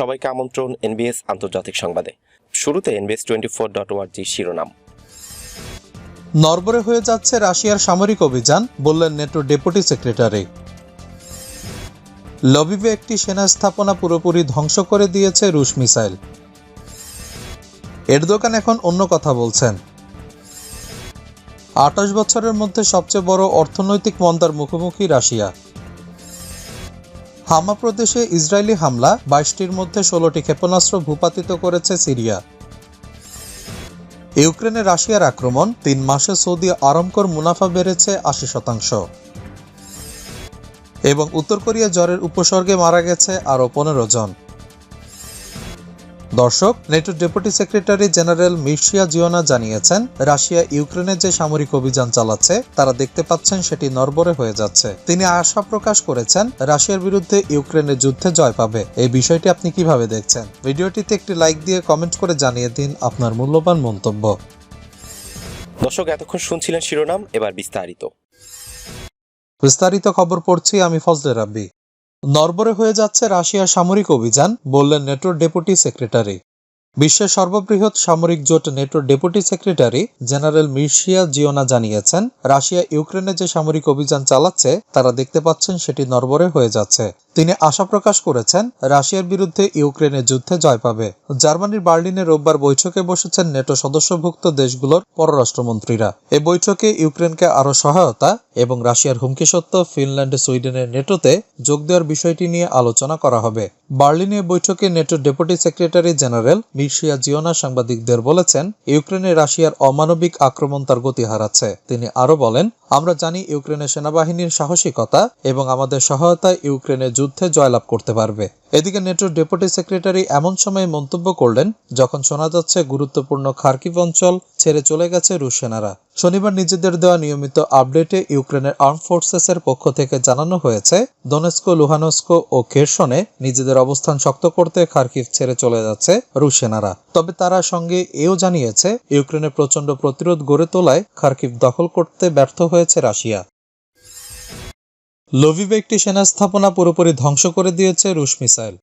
সবাইকে আমন্ত্রণ এনবিএস আন্তর্জাতিক সংবাদে। শুরুতে এনবিএস টোয়েন্টি ফোর ডট ওয়ার্জি শিরোনাম। নরবরে হয়ে যাচ্ছে রাশিয়ার সামরিক অভিযান, বললেন নেটোর ডেপুটি সেক্রেটারি। লবিবে একটি সেনা স্থাপনা পুরোপুরি ধ্বংস করে দিয়েছে রুশ মিসাইল। এরদোগান এখন অন্য কথা বলছেন। আঠাশ বছরের মধ্যে সবচেয়ে বড় অর্থনৈতিক মন্দার মুখোমুখি রাশিয়া। হামা প্রদেশে ইসরায়েলি হামলা, বাইশটির মধ্যে ষোলোটি ক্ষেপণাস্ত্র ভূপাতিত করেছে সিরিয়া। ইউক্রেনে রাশিয়ার আক্রমণ, তিন মাসে সৌদি আরমকর মুনাফা বেড়েছে আশি শতাংশ। এবং উত্তর কোরিয়া জ্বরের উপসর্গে মারা গেছে আরও পনেরো জন। দর্শক নেটোর deputy secretary general Mircea Geoana জানিয়েছেন রাশিয়া ইউক্রেনে যে সামরিক অভিযান চালাচ্ছে তারা দেখতে পাচ্ছেন সেটি নরবরে হয়ে যাচ্ছে। তিনি আশা প্রকাশ করেছেন রাশিয়ার বিরুদ্ধে ইউক্রেনের যুদ্ধে জয় পাবে। এই বিষয়টি আপনি কীভাবে দেখছেন? ভিডিওটিতে একটি লাইক দিয়ে কমেন্ট করে জানিয়ে দিন আপনার মূল্যবান মন্তব্য। দর্শক এতক্ষণ শুনছিলেন শিরোনাম এবার বিস্তারিত। বিস্তারিত খবর পড়ছি আমি ফজলে রাব্বি। নরবরে হয়ে যাচ্ছে রাশিয়ার সামরিক অভিযান, বললেন নেটোর ডেপুটি সেক্রেটারি। বিশ্বের সর্ববৃহৎ সামরিক জোট নেটোর deputy secretary general Mircea Geoana জানিয়েছেন, রাশিয়া ইউক্রেনে যে সামরিক অভিযান চালাচ্ছে, তারা দেখতে পাচ্ছেন সেটি নরবরে হয়ে যাচ্ছে। তিনি আশা প্রকাশ করেছেন, রাশিয়ার বিরুদ্ধে ইউক্রেনের যুদ্ধে জয় পাবে। জার্মানির বার্লিনে রোববার বৈঠকে বসেছেন নেটো সদস্যভুক্ত দেশগুলোর পররাষ্ট্রমন্ত্রীরা। এ বৈঠকে ইউক্রেনকে আরও সহায়তা এবং রাশিয়ার হুমকি সত্ত্বেও ফিনল্যান্ড সুইডেনের নেটোতে যোগ দেওয়ার বিষয়টি নিয়ে আলোচনা করা হবে। বার্লিনে বৈঠকে নেটোর deputy secretary general Mircea Geoana সাংবাদিকদের বলেছেন, ইউক্রেনে রাশিয়ার অমানবিক আক্রমণ তার গতি হারাচ্ছে। তিনি আরও বলেন আমরা জানি ইউক্রেনের সেনাবাহিনীর সাহসিকতা এবং আমাদের সহায়তায় ইউক্রেনের যুদ্ধে জয়লাভ করতে পারবে। এদিকে নেটোর ডেপুটি সেক্রেটারি এমন সময় মন্তব্য করলেন, যখন শোনা যাচ্ছে গুরুত্বপূর্ণ খার্কিভ অঞ্চল ছেড়ে চলে গেছে রুশ সেনারা। শনিবার নিজেদের দেওয়া নিয়মিত আপডেটে ইউক্রেনের আর্ম ফোর্সেসের পক্ষ থেকে জানানো হয়েছে, দনেস্কো, লুহানস্কো ও খেরসনে নিজেদের অবস্থান শক্ত করতে খার্কিভ ছেড়ে চলে যাচ্ছে রুশ সেনারা। তবে তারা সঙ্গে এও জানিয়েছে, ইউক্রেনের প্রচণ্ড প্রতিরোধ গড়ে তোলায় খার্কিভ দখল করতে ব্যর্থ হয়েছে রাশিয়া। লভিভে একটি সেনা স্থাপনা পুরোপুরি ধ্বংস করে দিয়েছে রুশ মিসাইল।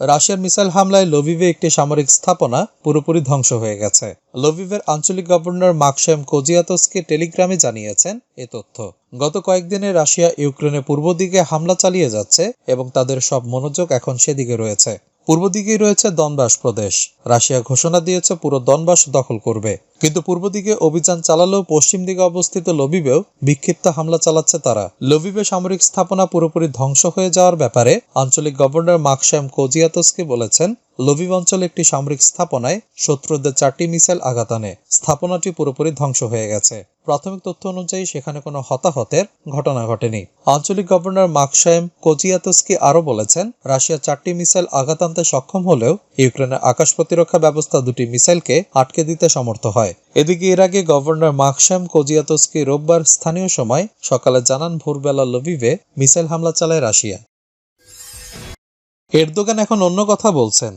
রাশিয়ার মিসাইল হামলায় লভিভে একটি সামরিক স্থাপনা পুরোপুরি ধ্বংস হয়ে গেছে। লভিভের আঞ্চলিক গভর্নর মাকসেম কোজিয়াতসকে টেলিগ্রামে জানিয়েছেন এ তথ্য। গত কয়েকদিনে রাশিয়া ইউক্রেনের পূর্ব দিকে হামলা চালিয়ে যাচ্ছে এবং তাদের সব মনোযোগ এখন সেদিকে রয়েছে। পূর্ব দিকেই রয়েছে দনবাস প্রদেশ। রাশিয়া ঘোষণা দিয়েছে পুরো দনবাস দখল করবে। কিন্তু পূর্ব দিকে অভিযান চালালেও পশ্চিম দিকে অবস্থিত লবিবেও বিক্ষিপ্ত হামলা চালাচ্ছে তারা। লবিবে সামরিক স্থাপনা পুরোপুরি ধ্বংস হয়ে যাওয়ার ব্যাপারে আঞ্চলিক গভর্নর মাকশ্যাম কোজিয়াতসকে বলেছেন লবিব অঞ্চলে একটি সামরিক স্থাপনায় শত্রুদের চারটি মিসাইল আঘাত আনে। স্থাপনাটি পুরোপুরি ধ্বংস হয়ে গেছে। প্রাথমিক তথ্য অনুযায়ী সেখানে কোনো হতাহতের ঘটনা ঘটেনি। আঞ্চলিক গভর্নর মাকসাইম কোজিয়াতস্কি আরও বলেছেন, রাশিয়া চারটি মিসাইল আঘাত আনতে সক্ষম হলেও ইউক্রেনের আকাশ প্রতিরক্ষা ব্যবস্থা দুটি মিসাইলকে আটকে দিতে সমর্থ হয়। এদিকে এর আগে গভর্নর মাকসাম কোজিয়াতস্কি রোববার স্থানীয় সময় সকালে জানান ভোরবেলা লবিভে মিসাইল হামলা চালায় রাশিয়া। এরদোগান এখন অন্য কথা বলছেন।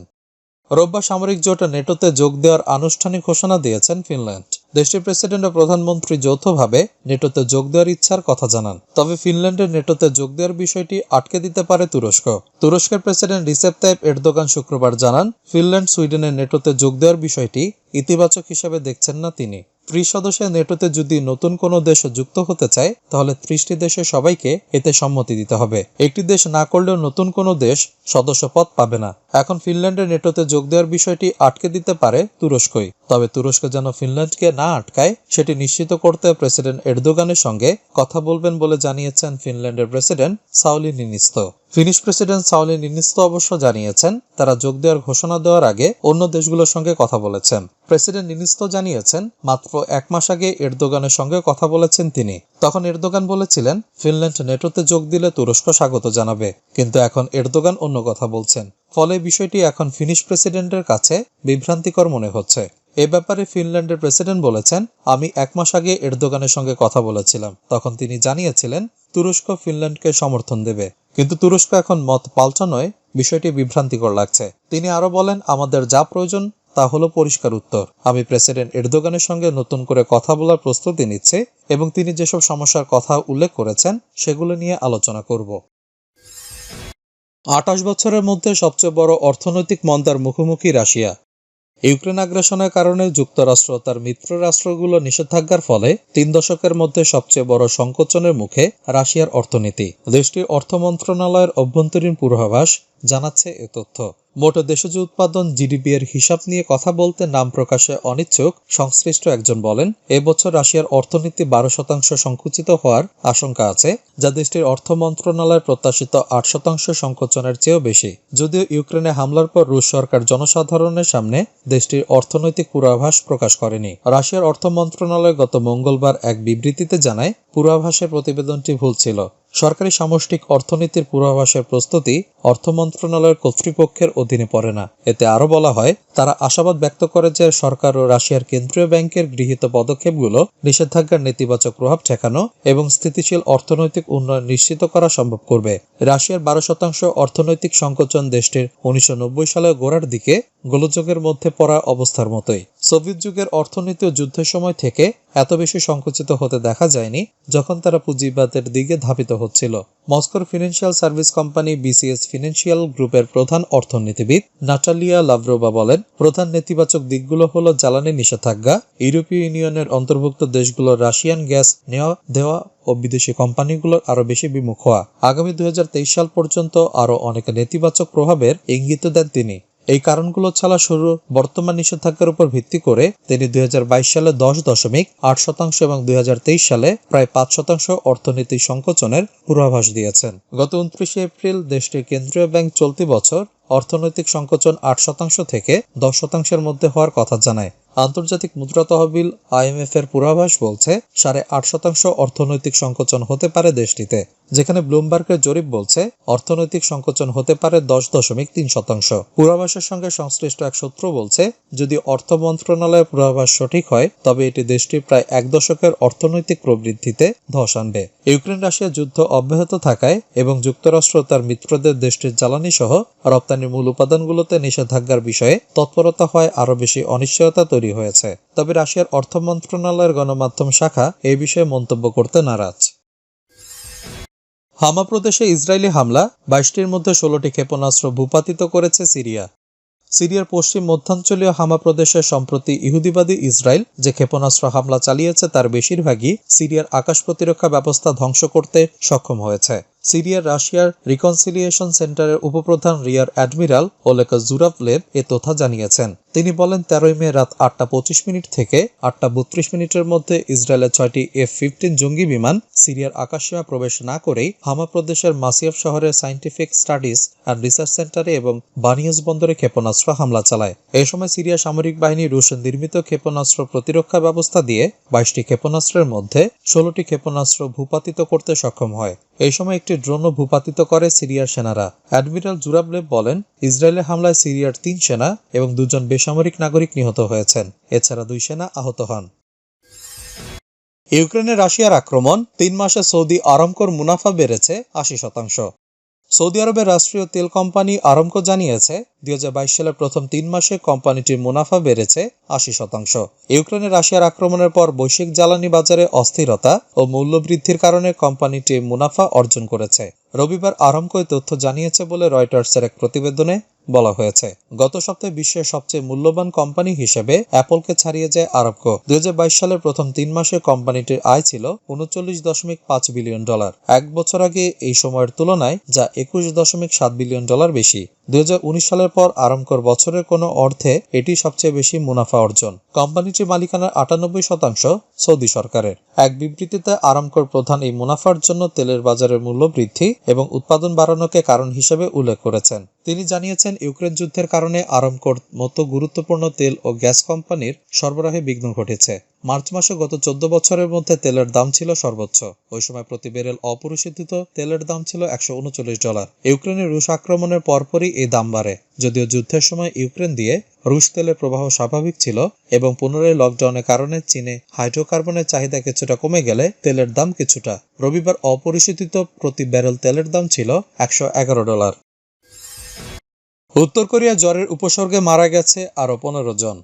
রোববার সামরিক জোট নেটোতে যোগ দেওয়ার আনুষ্ঠানিক ঘোষণা দিয়েছেন ফিনল্যান্ড। দেশটির প্রেসিডেন্ট ও প্রধানমন্ত্রী যৌথভাবে নেটোতে যোগ দেওয়ার ইচ্ছার কথা জানান। তবে ফিনল্যান্ডের নেটোতে যোগ দেওয়ার বিষয়টি আটকে দিতে পারে তুরস্ক। তুরস্কের প্রেসিডেন্ট রিসেপ তাইপ এরদোগান শুক্রবার জানান, ফিনল্যান্ড সুইডেনের নেটোতে যোগ দেওয়ার বিষয়টি ইতিবাচক হিসেবে দেখছেন না তিনি। ত্রিশ সদস্যের নেটোতে যদি নতুন কোনো দেশ যুক্ত হতে চায়, তাহলে ত্রিশটি দেশের সবাইকে এতে সম্মতি দিতে হবে। একটি দেশ না করলেও নতুন কোনো দেশ সদস্য পদ পাবে না। এখন ফিনল্যান্ডের নেটোতে যোগ দেওয়ার বিষয়টি আটকে দিতে পারে তুরস্কই। তবে তুরস্ক যেন ফিনল্যান্ডকে না আটকায়, সেটি নিশ্চিত করতে প্রেসিডেন্ট এরদোগানের সঙ্গে কথা বলবেন বলে জানিয়েছেন ফিনল্যান্ডের president Sauli Niinisto Finnish president Sauli Niinisto অবশ্য জানিয়েছেন, তারা যোগ দেওয়ার ঘোষণা দেওয়ার আগে অন্য দেশগুলোর সঙ্গে কথা বলেছেন। প্রেসিডেন্ট নিনিস্তো জানিয়েছেন, মাত্র এক মাস আগে এরদোগানের সঙ্গে কথা বলেছেন তিনি। তখন এরদোগান বলেছিলেন, ফিনল্যান্ড নেটোতে যোগ দিলে তুরস্ক স্বাগত জানাবে, কিন্তু এখন এরদোগান অন্য কথা বলছেন। ফলে বিষয়টি এখন ফিনিশ প্রেসিডেন্টের কাছে বিভ্রান্তিকর মনে হচ্ছে। এ ব্যাপারে ফিনল্যান্ডের প্রেসিডেন্ট বলেছেন, আমি এক মাস আগে এরদোগানের সঙ্গে কথা বলেছিলাম। তখন তিনি জানিয়েছিলেন, তুরস্ক ফিনল্যান্ডকে সমর্থন দেবে। কিন্তু তুরস্ক এখন মত পাল্টানোয় বিষয়টি বিভ্রান্তিকর লাগছে। তিনি আরও বলেন, আমাদের যা প্রয়োজন, তা হলো পরিষ্কার উত্তর। আমি প্রেসিডেন্ট এরদোগানের সঙ্গে নতুন করে কথা বলার প্রস্তুতি নিচ্ছি এবং তিনি যেসব সমস্যার কথা উল্লেখ করেছেন, সেগুলো নিয়ে আলোচনা করব। আঠাশ বছরের মধ্যে সবচেয়ে বড় অর্থনৈতিক মন্দার মুখোমুখি রাশিয়া। ইউক্রেন আগ্রাসনের কারণে যুক্তরাষ্ট্র তার মিত্র রাষ্ট্রগুলো নিষেধাজ্ঞার ফলে তিন দশকের মধ্যে সবচেয়ে বড় সংকোচনের মুখে রাশিয়ার অর্থনীতি। দেশটির অর্থ মন্ত্রণালয়ের অভ্যন্তরীণ পূর্বাভাস জানাচ্ছে এ তথ্য। মোট দেশজ উৎপাদন জিডিপি এর হিসাব নিয়ে কথা বলতে নাম প্রকাশে অনিচ্ছুক, সংশ্লিষ্ট একজন বলেন, এবছর রাশিয়ার অর্থনীতি বারো শতাংশ সংকুচিত হওয়ার আশঙ্কা আছে, যা দেশটির অর্থ মন্ত্রণালয়ের প্রত্যাশিত আট শতাংশ সংকোচনের চেয়েও বেশি। যদিও ইউক্রেনে হামলার পর রুশ সরকার জনসাধারণের সামনে দেশটির অর্থনৈতিক পূর্বাভাস প্রকাশ করেনি। রাশিয়ার অর্থ মন্ত্রণালয় গত মঙ্গলবার এক বিবৃতিতে জানায়, পূর্বাভাসের প্রতিবেদনটি ভুল ছিল। সরকারি সামষ্টিক অর্থনীতির পূর্বাভাসের প্রস্তুতি অর্থ মন্ত্রণালয়ের কর্তৃপক্ষের অধীনে পড়ে না। এতে আরও বলা হয়, তারা আশাবাদ ব্যক্ত করে যে সরকার ও রাশিয়ার কেন্দ্রীয় ব্যাংকের গৃহীত পদক্ষেপগুলো নিষেধাজ্ঞার নেতিবাচক প্রভাব ঠেকানো এবং স্থিতিশীল অর্থনৈতিক উন্নয়ন নিশ্চিত করা সম্ভব করবে। রাশিয়ার বারো শতাংশ অর্থনৈতিক সংকোচন দেশটির উনিশশো নব্বই সালে গোড়ার দিকে গোলযোগের মধ্যে পড়া অবস্থার মতোই। সোভিয়েত যুগের অর্থনীতি ও যুদ্ধের সময় থেকে এত বেশি সংকুচিত হতে দেখা যায়নি যখন তারা পুঁজিবাদের দিকে ধাবিত হচ্ছিল। মস্কোর financial service company BCS financial গ্রুপের প্রধান অর্থনীতিবিদ নাটালিয়া লাভরোবা বলেন, প্রধান নেতিবাচক দিকগুলো হলো জ্বালানি নিষেধাজ্ঞা, ইউরোপীয় ইউনিয়নের অন্তর্ভুক্ত দেশগুলোর রাশিয়ান গ্যাস নেওয়া, দেওয়া ও বিদেশি কোম্পানিগুলোর আরও বেশি বিমুখ হওয়া। আগামী দু হাজার তেইশ সাল পর্যন্ত আরও অনেক নেতিবাচক প্রভাবের ইঙ্গিত দেন তিনি। এই কারণগুলো ছাড়া শুরু বর্তমান নিষেধাজ্ঞার উপর ভিত্তি করে তিনি দুই হাজার বাইশ সালে দশ দশমিক আট শতাংশ এবং দুই হাজার তেইশ সালে প্রায় পাঁচ শতাংশ অর্থনীতি সংকোচনের পূর্বাভাস দিয়েছেন। গত উনত্রিশে এপ্রিল দেশটির কেন্দ্রীয় ব্যাংক চলতি বছর অর্থনৈতিক সংকোচন আট শতাংশ থেকে দশ শতাংশের মধ্যে হওয়ার কথা জানায়। আন্তর্জাতিক মুদ্রা তহবিল আইএমএফ এর পূর্বাভাস বলছে সাড়ে আট শতাংশ অর্থনৈতিক সংকোচন হতে পারে দেশটিতে। যেখানে ব্লুমবার্গের জরিপ বলছে, অর্থনৈতিক সংকোচন হতে পারে দশ দশমিক তিন শতাংশ। পূর্বাভাসের সঙ্গে সংশ্লিষ্ট এক সূত্র বলছে, যদি অর্থ মন্ত্রণালয়ের পূর্বাভাস সঠিক হয়, তবে এটি দেশটির প্রায় এক দশকের অর্থনৈতিক প্রবৃদ্ধিতে ধস আনবে। ইউক্রেন রাশিয়া যুদ্ধ অব্যাহত থাকায় এবং যুক্তরাষ্ট্র তার মিত্রদের দেশটির জ্বালানি সহ রপ্তানির মূল উপাদানগুলোতে নিষেধাজ্ঞার বিষয়ে তৎপরতা হয় আরও বেশি অনিশ্চয়তা তৈরি হয়েছে। তবে রাশিয়ার অর্থ মন্ত্রণালয়ের গণমাধ্যম শাখা এই বিষয়ে মন্তব্য করতে নারাজ। হামা প্রদেশে ইসরায়েলি হামলা, বাইশটির মধ্যে ষোলোটি ক্ষেপণাস্ত্র ভূপাতিত করেছে সিরিয়া। সিরিয়ার পশ্চিম মধ্যাঞ্চলীয় হামা প্রদেশে সম্প্রতি ইহুদিবাদী ইসরায়েল যে ক্ষেপণাস্ত্র হামলা চালিয়েছে তার বেশিরভাগই সিরিয়ার আকাশ প্রতিরক্ষা ব্যবস্থা ধ্বংস করতে সক্ষম হয়েছে। সিরিয়ার রাশিয়ার রিকনসিলিয়েশন সেন্টারের উপপ্রধান রিয়ার অ্যাডমিরাল ওলেকা জুরাভলেভ এ তথ্য জানিয়েছেন। তিনি বলেন, তেরোই মে রাত আটটা পঁচিশ মিনিট থেকে আটটা বত্রিশ মিনিটের মধ্যে ইসরায়েলের ছয়টি এফ ফিফটিন জঙ্গি বিমান সিরিয়ার আকাশসীমা প্রবেশ না করেই হামা প্রদেশের মাসিয়াফ শহরের সাইন্টিফিক স্টাডিজ অ্যান্ড রিসার্চ সেন্টারে এবং বানিয়াস বন্দরে ক্ষেপণাস্ত্র হামলা চালায়। এ সময় সিরিয়া সামরিক বাহিনী রুশ নির্মিত ক্ষেপণাস্ত্র প্রতিরক্ষা ব্যবস্থা দিয়ে বাইশটি ক্ষেপণাস্ত্রের মধ্যে ষোলোটি ক্ষেপণাস্ত্র ভূপাতিত করতে সক্ষম হয়। এই সময় একটি ড্রোনও ভূপাতিত করে সিরিয়ার সেনারা। অ্যাডমিরাল জুরাবলেভ বলেন ইসরায়েলের হামলায় সিরিয়ার তিন সেনা এবং দুজন বেসামরিক নাগরিক নিহত হয়েছেন। এছাড়া দুই সেনা আহত হন। ইউক্রেনে রাশিয়ার আক্রমণ, তিন মাসে সৌদি আরামকোর মুনাফা বেড়েছে আশি শতাংশ। সৌদি আরবের রাষ্ট্রীয় তেল কোম্পানি আরমকো জানিয়েছে, দুই হাজার বাইশ সালের প্রথম তিন মাসে কোম্পানিটির মুনাফা বেড়েছে আশি শতাংশ। ইউক্রেনে রাশিয়ার আক্রমণের পর বৈশ্বিক জ্বালানি বাজারে অস্থিরতা ও মূল্যবৃদ্ধির কারণে কোম্পানিটি মুনাফা অর্জন করেছে। রবিবার আরমকো তথ্য জানিয়েছে বলে রয়টার্সের এক প্রতিবেদনে বলা হয়েছে। গত সপ্তাহে বিশ্বের সবচেয়ে মূল্যবান কোম্পানি হিসেবে অ্যাপলকে ছাড়িয়ে যায় আরবকো। দুই সালের প্রথম তিন মাসে কোম্পানিটির আয় ছিল উনচল্লিশ দশমিক পাঁচ বিলিয়ন ডলার। এক বছর আগে এই সময়ের তুলনায় যা একুশ দশমিক সাত বিলিয়ন ডলার বেশি। দুই হাজার উনিশ সালের পর আরামকোর বছরের কোনো অর্থে এটি সবচেয়ে বেশি মুনাফা অর্জন। কোম্পানিটির মালিকানার আটানব্বই শতাংশ সৌদি সরকারের। এক বিবৃতিতে, আরামকোর প্রধান এই মুনাফার জন্য তেলের বাজারের মূল্য বৃদ্ধি এবং উৎপাদন বাড়ানোকে কারণ হিসেবে উল্লেখ করেছেন। তিনি জানিয়েছেন, ইউক্রেন যুদ্ধের কারণে আরামকোর মতো গুরুত্বপূর্ণ তেল ও গ্যাস কোম্পানির সরবরাহে বিঘ্ন ঘটেছে। মার্চ মাসে গত চোদ্দ বছরের মধ্যে তেলের দাম ছিল সর্বোচ্চ। ওই সময় প্রতি বেরেল অপরিশোধিত তেলের দাম ছিল একশো উনচল্লিশ ডলার। ইউক্রেনের রুশ আক্রমণের পরপরই এই দাম বাড়ে। যদিও যুদ্ধের সময় ইউক্রেন দিয়ে রুশ তেলের প্রবাহ স্বাভাবিক ছিল এবং পুনরায় লকডাউনের কারণে চীনে হাইড্রোকার্বনের চাহিদা কিছুটা কমে গেলে তেলের দাম কিছুটা। রবিবার অপরিশোধিত প্রতি ব্যারেল তেলের দাম ছিল একশো এগারো ডলার। উত্তর কোরিয়া জ্বরের উপসর্গে মারা গেছে আরও পনেরো জন।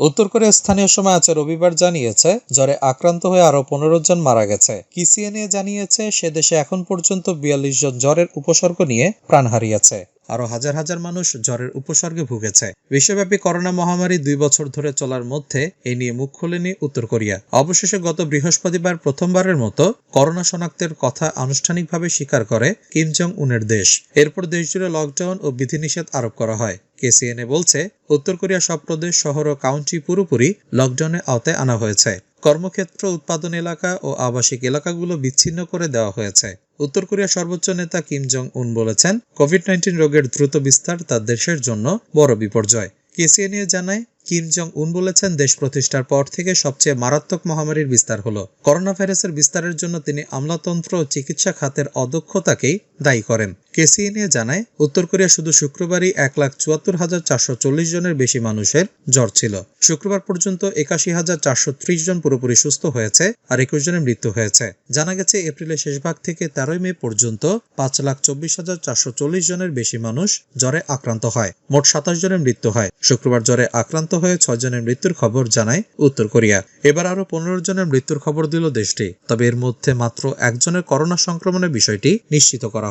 উত্তর কোরিয়ার স্থানীয় সময় আছে রবিবার জানিয়েছে, জ্বরে আক্রান্ত হয়ে আরও পনেরো জন মারা গেছে। কিসিএনএ জানিয়েছে, সে দেশে এখন পর্যন্ত বিয়াল্লিশ জন জ্বরের উপসর্গ নিয়ে প্রাণ হারিয়েছে। আরও হাজার হাজার মানুষ জ্বরের উপসর্গে ভুগেছে। বিশ্বব্যাপী করোনা মহামারী দুই বছর ধরে চলার মধ্যে এ নিয়ে মুখ খোলেনি উত্তর কোরিয়া। অবশেষে গত বৃহস্পতিবার প্রথমবারের মতো করোনা শনাক্তের কথা আনুষ্ঠানিকভাবে স্বীকার করে কিম জং উনের দেশ। এরপর দেশজুড়ে লকডাউন ও বিধিনিষেধ আরোপ করা হয়। কেসিএনএ বলছে, উত্তর কোরিয়া সব প্রদেশ, শহর ও কাউন্টি পুরোপুরি লকডাউনের আওতায় আনা হয়েছে। কর্মক্ষেত্র, উৎপাদন এলাকা ও আবাসিক এলাকাগুলো বিচ্ছিন্ন করে দেওয়া হয়েছে। উত্তর কোরিয়ার সর্বোচ্চ নেতা কিম জং উন বলেছেন কোভিড নাইন্টিন রোগের দ্রুত বিস্তার তার দেশের জন্য বড় বিপর্যয়। কেসিএনএ জানায়, কিম জং উন বলেছেন, দেশ প্রতিষ্ঠার পর থেকে সবচেয়ে মারাত্মক মহামারীর বিস্তার হলো। করোনা ভাইরাসের বিস্তারের জন্য তিনি আমলাতন্ত্র ও চিকিৎসা খাতের অদক্ষতাকেই দায়ী করেন। কেসিএনএ জানায়, উত্তর কোরিয়া শুধু শুক্রবারই এক লাখ চুয়াত্তর হাজার চারশো চল্লিশ জনের বেশি মানুষের জ্বর ছিল। শুক্রবার পর্যন্ত একাশি হাজার চারশো ত্রিশ জন পুরোপুরি সুস্থ হয়েছে আর একুশ জনের মৃত্যু হয়েছে। জানা গেছে, এপ্রিলের শেষ ভাগ থেকে তেরোই মে পর্যন্ত পাঁচ লাখ চব্বিশ হাজার চারশো চল্লিশ জনের বেশি মানুষ জ্বরে আক্রান্ত হয়। মোট সাতাশ জনের মৃত্যু হয়। শুক্রবার জ্বরে আক্রান্ত হয়ে ছয় জনের মৃত্যুর খবর জানায় উত্তর কোরিয়া। এবার আরও পনেরো জনের মৃত্যুর খবর দিল দেশটি। তবে এর মধ্যে মাত্র একজনের করোনা সংক্রমণের বিষয়টি নিশ্চিত করা